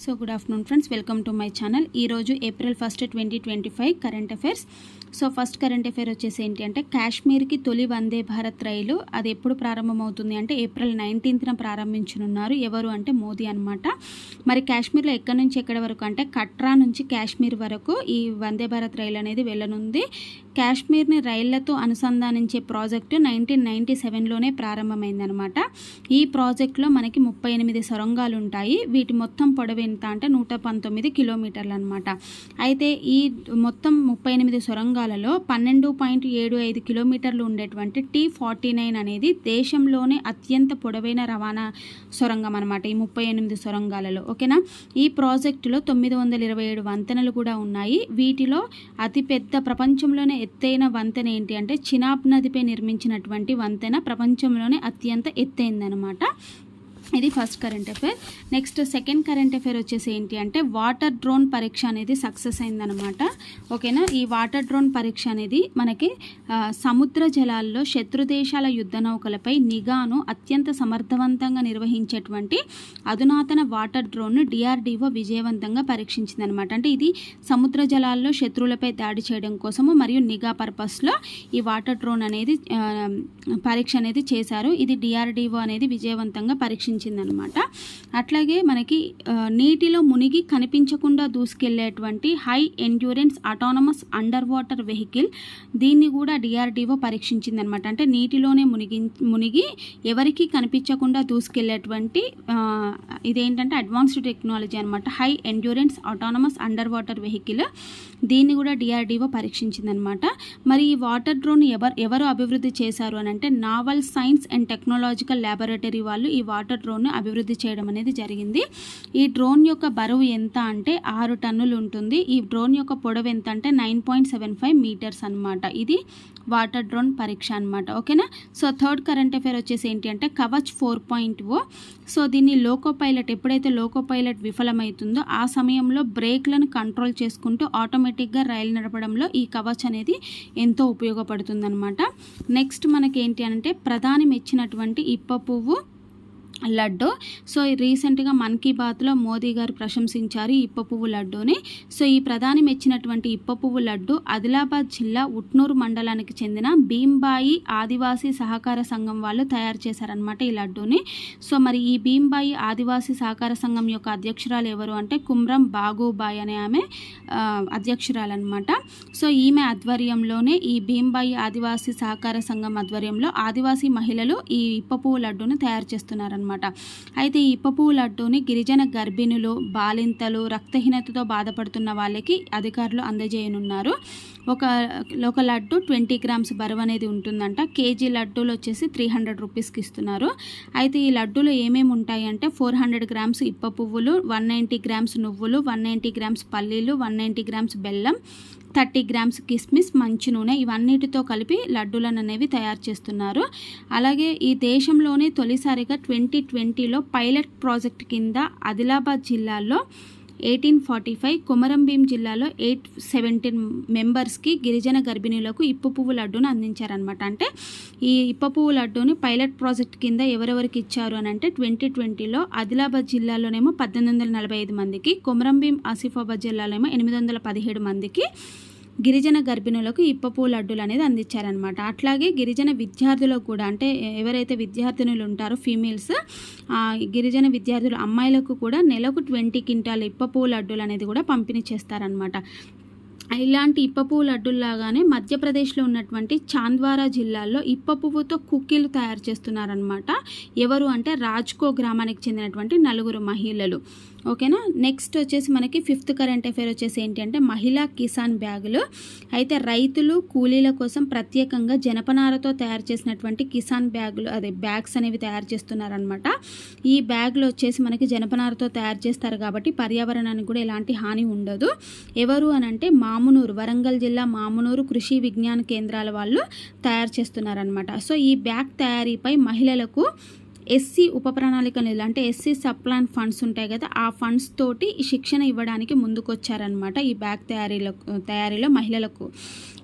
So good afternoon friends welcome to my channel ఈరోజు April first twenty twenty five current affairs so first current affair వచ్చేసి ఏంటి అంటే కాశ్మీర్కి తొలి వందే భారత్ రైలు అది ఎప్పుడు ప్రారంభమవుతుంది అంటే ఏప్రిల్ నైన్టీన్త్న ప్రారంభించనున్నారు. ఎవరు అంటే మోదీ అనమాట మరి కాశ్మీర్లో ఎక్కడి నుంచి ఎక్కడి వరకు అంటే కట్రా నుంచి కాశ్మీర్ వరకు ఈ వందే భారత్ రైలు అనేది వెళ్ళనుంది. కాశ్మీర్ని రైళ్ళతో అనుసంధానించే ప్రాజెక్టు నైన్టీన్ నైన్టీ సెవెన్లోనే ప్రారంభమైందనమాట ఈ ప్రాజెక్టులో మనకి ముప్పై ఎనిమిది సొరంగాలు ఉంటాయి వీటి మొత్తం పొడవు ఎంత అంటే నూట పంతొమ్మిది కిలోమీటర్లు అనమాట అయితే ఈ మొత్తం ముప్పై ఎనిమిది సొరంగాలలో పన్నెండు పాయింట్ ఏడు ఐదు కిలోమీటర్లు ఉండేటువంటి టీ ఫార్టీ నైన్ అనేది దేశంలోనే అత్యంత పొడవైన రవాణా సొరంగం అనమాట ఈ ముప్పై ఎనిమిది సొరంగాలలో ఓకేనా? ఈ ప్రాజెక్టులో తొమ్మిది వందల ఇరవై ఏడు వంతెనలు కూడా ఉన్నాయి. వీటిలో అతిపెద్ద ప్రపంచంలోనే ఎత్తైన వంతెన ఏంటి అంటే చినాబ్ నదిపై నిర్మించినటువంటి వంతెన ప్రపంచంలోనే అత్యంత ఎత్తైందనమాట ఇది first current affair next second current affair వచ్చేసి ఏంటి అంటే వాటర్ డ్రోన్ పరీక్ష అనేది సక్సెస్ అయిందనమాట ఓకేనా? ఈ వాటర్ డ్రోన్ పరీక్ష అనేది మనకి సముద్ర జలాల్లో శత్రు దేశాల యుద్ధ నౌకలపై నిఘాను అత్యంత సమర్థవంతంగా నిర్వహించేటువంటి అధునాతన వాటర్ డ్రోన్ను డిఆర్డిఓ విజయవంతంగా పరీక్షించిందనమాట అంటే ఇది సముద్ర జలాల్లో శత్రువులపై దాడి చేయడం కోసము మరియు నిఘా పర్పస్లో ఈ వాటర్ డ్రోన్ అనేది పరీక్ష అనేది చేశారు. ఇది డిఆర్డిఓ అనేది విజయవంతంగా కనిపించిందనమాట. అట్లాగే మనకి నీటిలో మునిగి కనిపించకుండా దూసుకెళ్ళేటువంటి high endurance autonomous underwater vehicle దీన్ని కూడా డిఆర్డిఓ పరీక్షించిందనమాట. అంటే నీటిలోనే మునిగి మునిగి ఎవరికి కనిపించకుండా దూసుకెళ్ళేటువంటి ఇదేంటంటే అడ్వాన్స్డ్ టెక్నాలజీ అనమాట. High endurance autonomous underwater vehicle. దీన్ని కూడా డిఆర్డిఓ పరీక్షించిందనమాట. మరి ఈ వాటర్ డ్రోన్ ఎవరు ఎవరు అభివృద్ధి చేశారు అని అంటే naval science and technological laboratory వాళ్ళు ఈ వాటర్ డ్రోన్ను అభివృద్ధి చేయడం అనేది జరిగింది. ఈ డ్రోన్ యొక్క బరువు ఎంత అంటే ఆరు టన్నులు ఉంటుంది. ఈ డ్రోన్ యొక్క పొడవు ఎంత అంటే nine point seven five meters అనమాట ఇది వాటర్ డ్రోన్ పరీక్ష అనమాట ఓకేనా? సో థర్డ్ కరెంట్ అఫైర్ వచ్చేసి ఏంటి అంటే Kavach four point O. So దీన్ని లోకో పైలట్ ఎప్పుడైతే లోకో పైలట్ విఫలమవుతుందో ఆ సమయంలో బ్రేక్లను కంట్రోల్ చేసుకుంటూ ఆటోమేటిక్గా రైలు నడపడంలో ఈ కవచ్ అనేది ఎంతో ఉపయోగపడుతుందన్నమాట. నెక్స్ట్ మనకేంటి అంటే ప్రధాని మెచ్చినటువంటి ఇప్ప పువ్వు లడ్డు. సో రీసెంట్గా మన్ కీ బాత్లో మోదీ గారు ప్రశంసించారు ఇప్ప పువ్వు లడ్డూని. సో ఈ ప్రధాని మెచ్చినటువంటి ఇప్ప పువ్వు లడ్డు ఆదిలాబాద్ జిల్లా ఉట్నూరు మండలానికి చెందిన భీంబాయి ఆదివాసీ సహకార సంఘం వాళ్ళు తయారు చేశారనమాట ఈ లడ్డూని. సో మరి ఈ భీంబాయి ఆదివాసీ సహకార సంఘం యొక్క అధ్యక్షురాలు ఎవరు అంటే కుమ్రం బాగోబాయ్ అనే ఆమె అధ్యక్షురాలన్నమాట. సో ఈమె ఆధ్వర్యంలోనే ఈ భీంబాయి ఆదివాసీ సహకార సంఘం ఆధ్వర్యంలో ఆదివాసీ మహిళలు ఈ ఇప్ప పువ్వు లడ్డూని తయారు చేస్తున్నారనమాట అయితే ఈ ఇప్ప లడ్డూని గిరిజన గర్భిణులు బాలింతలు రక్తహీనతతో బాధపడుతున్న వాళ్ళకి అధికారులు అందజేయనున్నారు. ఒక ఒక లడ్డు ట్వంటీ గ్రామ్స్ బరువు అనేది ఉంటుందంట. కేజీ లడ్డూలు వచ్చేసి త్రీ హండ్రెడ్ రూపీస్కి ఇస్తున్నారు. అయితే ఈ లడ్డూలో ఏమేమి ఉంటాయి అంటే ఫోర్ హండ్రెడ్ గ్రామ్స్ ఇప్ప పువ్వులు వన్ నైంటీ గ్రామ్స్ నువ్వులు వన్ నైంటీ గ్రామ్స్ పల్లీలు వన్ నైంటీ గ్రామ్స్ బెల్లం థర్టీ గ్రామ్స్ కిస్మిస్ మంచి నూనె ఇవన్నిటితో కలిపి లడ్డూలను అనేవి తయారు చేస్తున్నారు. అలాగే ఈ దేశంలోనే తొలిసారిగా ట్వంటీ ట్వంటీలో పైలట్ ప్రాజెక్ట్ కింద ఆదిలాబాద్ జిల్లాలో ఎయిటీన్ ఫార్టీ ఫైవ్ కొమరంభీం జిల్లాలో ఎయిట్ సెవెంటీన్ మెంబర్స్కి గిరిజన గర్భిణీలకు ఇప్పు పువ్వు లడ్డూను అందించారనమాట అంటే ఈ ఇప్ప పువ్వు లడ్డూని పైలట్ ప్రాజెక్ట్ కింద ఎవరెవరికి ఇచ్చారు అని అంటే ట్వంటీ ట్వంటీలో ఆదిలాబాద్ జిల్లాలోనేమో పద్దెనిమిది వందల నలభై ఐదు మందికి కొమరంభీం ఆసిఫాబాద్ జిల్లాలో ఏమో ఎనిమిది వందల పదిహేడు మందికి గిరిజన గర్భిణులకు ఇప్పపూ లడ్డులు అనేది అందించారనమాట అట్లాగే గిరిజన విద్యార్థులకు కూడా అంటే ఎవరైతే విద్యార్థినులు ఉంటారో ఫీమేల్స్ గిరిజన విద్యార్థులు అమ్మాయిలకు కూడా నెలకు ట్వంటీ క్వింటాల్ ఇప్పపూ లడ్డులు అనేది కూడా పంపిణీ చేస్తారనమాట ఇలాంటి ఇప్ప పువ్వు లడ్డుల్లాగానే మధ్యప్రదేశ్లో ఉన్నటువంటి చాంద్వారా జిల్లాలో ఇప్ప పువ్వుతో కుక్కీలు తయారు చేస్తున్నారనమాట ఎవరు అంటే రాజ్కో గ్రామానికి చెందినటువంటి నలుగురు మహిళలు. ఓకేనా? నెక్స్ట్ వచ్చేసి మనకి ఫిఫ్త్ కరెంట్ అఫైర్ వచ్చేసి ఏంటి అంటే మహిళా కిసాన్ బ్యాగులు. అయితే రైతులు కూలీల కోసం ప్రత్యేకంగా జనపనారతో తయారు చేసినటువంటి కిసాన్ బ్యాగులు అదే బ్యాగ్స్ అనేవి తయారు చేస్తున్నారనమాట ఈ బ్యాగులు వచ్చేసి మనకి జనపనారతో తయారు చేస్తారు కాబట్టి పర్యావరణానికి కూడా ఎలాంటి హాని ఉండదు. ఎవరు అని అంటే మామునూరు వరంగల్ జిల్లా మామునూరు కృషి విజ్ఞాన కేంద్రాల వాళ్ళు తయారు చేస్తున్నారనమాట సో ఈ బ్యాగ్ తయారీపై మహిళలకు ఎస్సీ ఉప ప్రణాళిక నిధులు అంటే ఎస్సీ సప్లాన్ ఫండ్స్ ఉంటాయి కదా ఆ ఫండ్స్ తోటి ఈ శిక్షణ ఇవ్వడానికి ముందుకొచ్చారనమాట ఈ బ్యాగ్ తయారీలో తయారీలో మహిళలకు.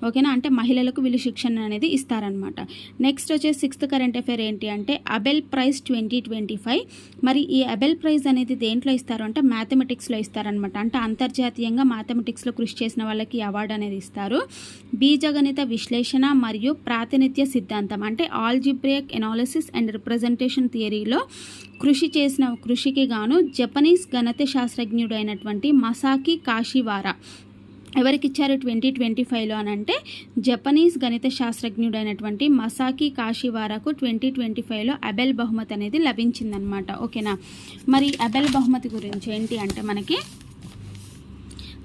ఓకేనా? అంటే మహిళలకు వీళ్ళు శిక్షణ అనేది ఇస్తారనమాట నెక్స్ట్ వచ్చేసి సిక్స్త్ కరెంట్ అఫేర్ ఏంటి అంటే Abel prize twenty twenty five. మరి ఈ అబెల్ ప్రైజ్ అనేది దేంట్లో ఇస్తారు అంటే మ్యాథమెటిక్స్లో ఇస్తారనమాట అంటే అంతర్జాతీయంగా మ్యాథమెటిక్స్లో కృషి చేసిన వాళ్ళకి అవార్డు అనేది ఇస్తారు. బీజగణిత విశ్లేషణ మరియు ప్రాతినిధ్య సిద్ధాంతం అంటే ఆల్జిబ్రేక్ ఎనాలిసిస్ అండ్ రిప్రజెంటేషన్ థియరీలో కృషి చేసిన కృషికి గాను జపనీస్ గణిత శాస్త్రజ్ఞుడు అయినటువంటి మసాకి కాశీవారా ఎవరికి ఇచ్చారు ట్వంటీ ట్వంటీ ఫైవ్లో అని అంటే జపనీస్ గణిత శాస్త్రజ్ఞుడైనటువంటి మసాకి కాశీవారాకు ట్వంటీ ట్వంటీ ఫైవ్లో అబెల్ బహుమతి అనేది లభించిందనమాట ఓకేనా? మరి అబెల్ బహుమతి గురించి ఏంటి అంటే మనకి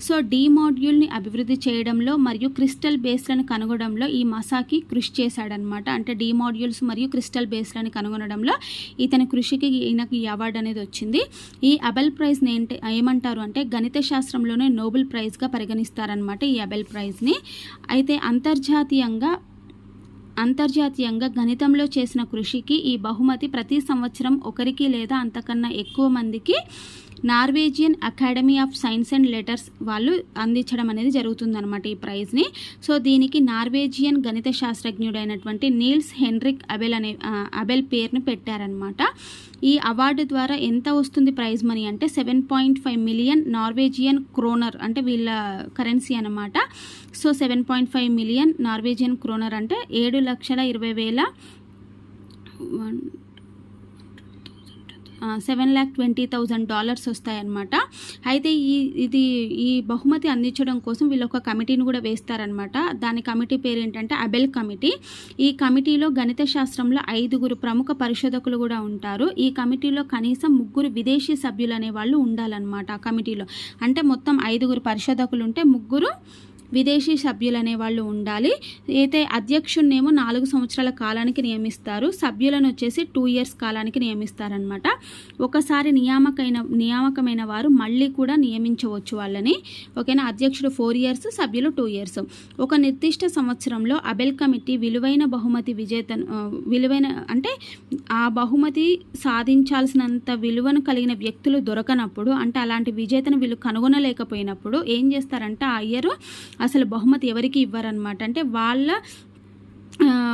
సో డీ మాడ్యూల్ని అభివృద్ధి చేయడంలో మరియు క్రిస్టల్ బేస్లను కనుగొనడంలో ఈ మసాకి కృషి చేశాడనమాట అంటే డీ మాడ్యూల్స్ మరియు క్రిస్టల్ బేస్లను కనుగొనడంలో ఇతని కృషికి ఈయనకు ఈ అవార్డు అనేది వచ్చింది. ఈ అబెల్ ప్రైజ్ని ఏంటి ఏమంటారు అంటే గణిత శాస్త్రంలోనే నోబెల్ ప్రైజ్గా పరిగణిస్తారనమాట ఈ అబెల్ ప్రైజ్ని అయితే అంతర్జాతీయంగా అంతర్జాతీయంగా గణితంలో చేసిన కృషికి ఈ బహుమతి ప్రతి సంవత్సరం ఒకరికి లేదా అంతకన్నా ఎక్కువ మందికి Norwegian academy of science and letters వాళ్ళు అందించడం అనేది జరుగుతుందన్నమాట ఈ ప్రైజ్ని. సో దీనికి నార్వేజియన్ గణిత శాస్త్రజ్ఞుడైనటువంటి నీల్స్ హెన్రిక్ అబెల్ అనే అబెల్ పేరుని పెట్టారనమాట ఈ అవార్డు ద్వారా ఎంత వస్తుంది ప్రైజ్ మనీ అంటే seven point five million Norwegian kroner అంటే వీళ్ళ కరెన్సీ అనమాట so seven point five million Norwegian kroner అంటే ఏడు లక్షల ఇరవై వేల one seven lakh twenty thousand dollars వస్తాయన్నమాట. అయితే ఈ ఇది ఈ బహుమతి అందించడం కోసం వీళ్ళు ఒక కమిటీని కూడా వేస్తారనమాట దాని కమిటీ పేరు ఏంటంటే అబెల్ కమిటీ. ఈ కమిటీలో గణిత శాస్త్రంలో ఐదుగురు ప్రముఖ పరిశోధకులు కూడా ఉంటారు. ఈ కమిటీలో కనీసం ముగ్గురు విదేశీ సభ్యులు అనే వాళ్ళు ఉండాలన్నమాట ఆ కమిటీలో. అంటే మొత్తం ఐదుగురు పరిశోధకులు ఉంటే ముగ్గురు విదేశీ సభ్యులు అనేవాళ్ళు ఉండాలి. అయితే అధ్యక్షుడినేమో నాలుగు సంవత్సరాల కాలానికి నియమిస్తారు. సభ్యులను వచ్చేసి టూ ఇయర్స్ కాలానికి నియమిస్తారనమాట ఒకసారి నియామకమైన నియామకమైన వారు మళ్ళీ కూడా నియమించవచ్చు వాళ్ళని. ఓకేనా? అధ్యక్షుడు ఫోర్ ఇయర్స్ సభ్యులు టూ ఇయర్స్. ఒక నిర్దిష్ట సంవత్సరంలో అబెల్ కమిటీ విలువైన బహుమతి విజేత విలువైన అంటే ఆ బహుమతి సాధించాల్సినంత విలువను కలిగిన వ్యక్తులు దొరకనప్పుడు అంటే అలాంటి విజేతను వీళ్ళు కనుగొనలేకపోయినప్పుడు ఏం చేస్తారంటే ఆ ఇయర్ అసలు బహుమతి ఎవరికి ఇవ్వరనమాట అంటే వాళ్ళ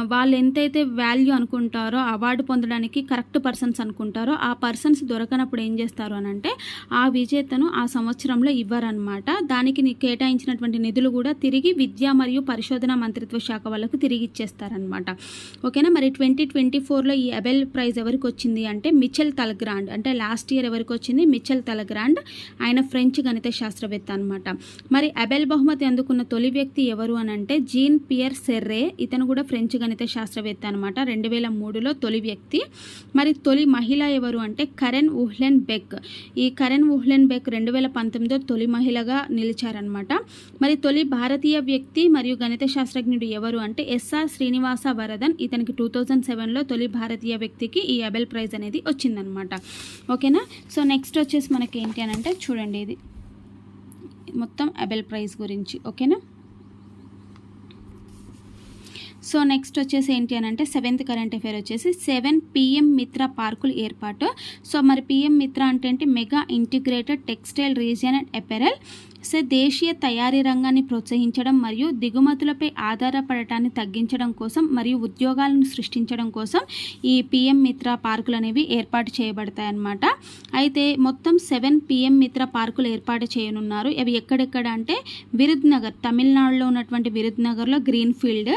వాళ్ళు ఎంతైతే వాల్యూ అనుకుంటారో అవార్డు పొందడానికి కరెక్ట్ పర్సన్స్ అనుకుంటారో ఆ పర్సన్స్ దొరకనప్పుడు ఏం చేస్తారు అని అంటే ఆ విజేతను ఆ సంవత్సరంలో ఇవ్వరనమాట దానికి కేటాయించినటువంటి నిధులు కూడా తిరిగి విద్యా మరియు పరిశోధన మంత్రిత్వ శాఖ వాళ్ళకు తిరిగి ఇచ్చేస్తారనమాట ఓకేనా? మరి ట్వంటీ ట్వంటీ ఫోర్లో ఈ అబెల్ ప్రైజ్ ఎవరికి వచ్చింది అంటే మిచెల్ తలగ్రాండ్ అంటే లాస్ట్ ఇయర్ ఎవరికి వచ్చింది? మిచెల్ తలగ్రాండ్ ఆయన ఫ్రెంచ్ గణిత శాస్త్రవేత్త అనమాట మరి అబెల్ బహుమతి అందుకున్న తొలి వ్యక్తి ఎవరు అని అంటే జీన్ పియర్ సెర్రే ఇతను కూడా ఫ్రెంచ్ గణిత శాస్త్రవేత్త అనమాట రెండు వేల మూడులో తొలి వ్యక్తి. మరి తొలి మహిళ ఎవరు అంటే కరెన్ ఉహ్లెన్ బెక్. ఈ కరెన్ ఉహ్లెన్ బెక్ రెండు వేల పంతొమ్మిదిలో తొలి మహిళగా నిలిచారనమాట మరి తొలి భారతీయ వ్యక్తి మరియు గణిత శాస్త్రజ్ఞుడు ఎవరు అంటే ఎస్ఆర్ శ్రీనివాస వరదన్ ఇతనికి టూ థౌజండ్ సెవెన్లో తొలి భారతీయ వ్యక్తికి ఈ అబెల్ ప్రైజ్ అనేది వచ్చిందనమాట ఓకేనా? సో నెక్స్ట్ వచ్చేసి మనకి ఏంటి అని అంటే చూడండి ఇది. మొత్తం అబెల్ ప్రైజ్ గురించి. ఓకేనా? సో నెక్స్ట్ వచ్చేసి ఏంటి అని అంటే సెవెంత్ కరెంట్ అఫేర్ వచ్చేసి సెవెన్ పిఎం మిత్ర పార్కులు ఏర్పాటు సో మరి పిఎం మిత్ర అంటే ఏంటి? Mega integrated textile region and apparel so దేశీయ తయారీ రంగాన్ని ప్రోత్సహించడం మరియు దిగుమతులపై ఆధారపడటాన్ని తగ్గించడం కోసం మరియు ఉద్యోగాలను సృష్టించడం కోసం ఈ పిఎం మిత్ర పార్కులు అనేవి ఏర్పాటు చేయబడతాయి అన్నమాట. అయితే మొత్తం సెవెన్ పిఎం మిత్ర పార్కులు ఏర్పాటు చేయనున్నారు. అవి ఎక్కడెక్కడ అంటే విరుద్నగర్ తమిళనాడులో ఉన్నటువంటి విరుద్నగర్లో గ్రీన్ ఫీల్డ్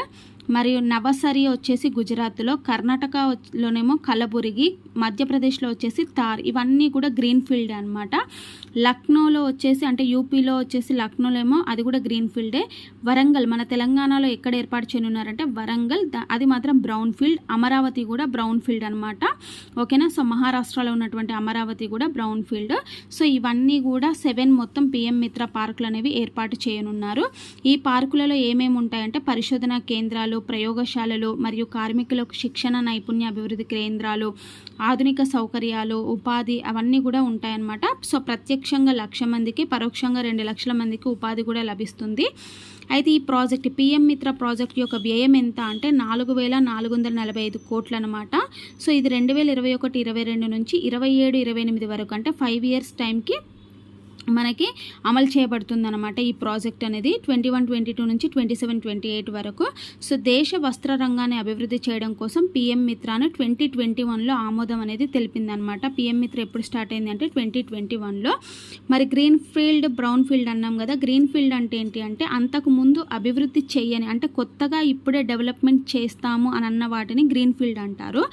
మరియు నవసరి వచ్చేసి గుజరాత్లో కర్ణాటకలోనేమో కలబురిగి మధ్యప్రదేశ్లో వచ్చేసి తార్ ఇవన్నీ కూడా గ్రీన్ ఫీల్డ్ అనమాట లక్నోలో వచ్చేసి అంటే యూపీలో వచ్చేసి లక్నోలో ఏమో అది కూడా గ్రీన్ ఫీల్డే వరంగల్ మన తెలంగాణలో ఎక్కడ ఏర్పాటు చేయనున్నారంటే వరంగల్ అది మాత్రం బ్రౌన్ ఫీల్డ్ అమరావతి కూడా బ్రౌన్ ఫీల్డ్ అనమాట ఓకేనా? సో మహారాష్ట్రలో ఉన్నటువంటి అమరావతి కూడా బ్రౌన్ ఫీల్డ్ సో ఇవన్నీ కూడా సెవెన్ మొత్తం పిఎం మిత్ర పార్కులు అనేవి ఏర్పాటు చేయనున్నారు. ఈ పార్కులలో ఏమేమి ఉంటాయంటే పరిశోధన కేంద్రాలు ప్రయోగశాలలు మరియు కార్మికులకు శిక్షణ నైపుణ్య అభివృద్ధి కేంద్రాలు ఆధునిక సౌకర్యాలు ఉపాధి అవన్నీ కూడా ఉంటాయన్నమాట. సో ప్రత్యక్షంగా లక్ష మందికి పరోక్షంగా రెండు లక్షల మందికి ఉపాధి కూడా లభిస్తుంది. అయితే ఈ ప్రాజెక్ట్ పిఎం మిత్ర ప్రాజెక్ట్ యొక్క వ్యయం ఎంత అంటే నాలుగు వేల నాలుగు వందల నలభై ఐదు కోట్లు అనమాట సో ఇది రెండు వేల ఇరవై ఒకటి ఇరవై రెండు నుంచి ఇరవై ఏడు ఇరవై ఎనిమిది వరకు అంటే ఫైవ్ ఇయర్స్ టైంకి మనకి అమలు చేయబడుతుందనమాట ఈ ప్రాజెక్ట్ అనేది ట్వంటీ వన్ ట్వంటీ టూ నుంచి ట్వంటీ సెవెన్ ట్వంటీ ఎయిట్ వరకు. సో దేశ వస్త్ర రంగాన్ని అభివృద్ధి చేయడం కోసం పిఎం మిత్రాను ట్వంటీ ట్వంటీ వన్లో ఆమోదం అనేది తెలిపిందనమాట పిఎం మిత్ర ఎప్పుడు స్టార్ట్ అయింది అంటే ట్వంటీ ట్వంటీ వన్లో. మరి గ్రీన్ ఫీల్డ్ బ్రౌన్ ఫీల్డ్ అన్నాం కదా గ్రీన్ ఫీల్డ్ అంటే ఏంటి అంటే అంతకు ముందు అభివృద్ధి చేయని అంటే కొత్తగా ఇప్పుడే డెవలప్మెంట్ చేస్తాము అని అన్న వాటిని గ్రీన్ ఫీల్డ్ అంటారు.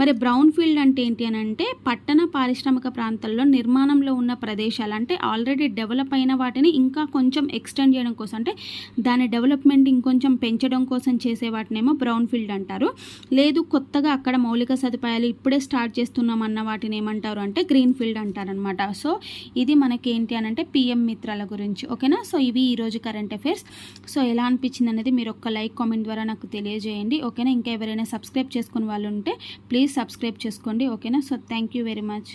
మరి బ్రౌన్ ఫీల్డ్ అంటే ఏంటి అని అంటే పట్టణ పారిశ్రామిక ప్రాంతాల్లో నిర్మాణంలో ఉన్న ప్రదేశాలు అంటే ఆల్రెడీ డెవలప్ అయిన వాటిని ఇంకా కొంచెం ఎక్స్టెండ్ చేయడం కోసం అంటే దాని డెవలప్మెంట్ ఇంకొంచెం పెంచడం కోసం చేసే వాటినేమో బ్రౌన్ ఫీల్డ్ అంటారు. లేదు కొత్తగా అక్కడ మౌలిక సదుపాయాలు ఇప్పుడే స్టార్ట్ చేస్తున్నాం అన్న వాటిని ఏమంటారు అంటే గ్రీన్ ఫీల్డ్ అంటారనమాట సో ఇది మనకి ఏంటి అని అంటే పిఎం మిత్రాల గురించి ఓకేనా? సో ఇవి ఈరోజు కరెంట్ అఫైర్స్ సో ఎలా అనిపించింది అనేది మీరు ఒక్క లైక్ కామెంట్ ద్వారా నాకు తెలియజేయండి ఓకేనా? ఇంకా ఎవరైనా సబ్స్క్రైబ్ చేసుకుని వాళ్ళు ఉంటే ప్లీజ్ సబ్స్క్రైబ్ చేసుకోండి ఓకేనా? So thank you very much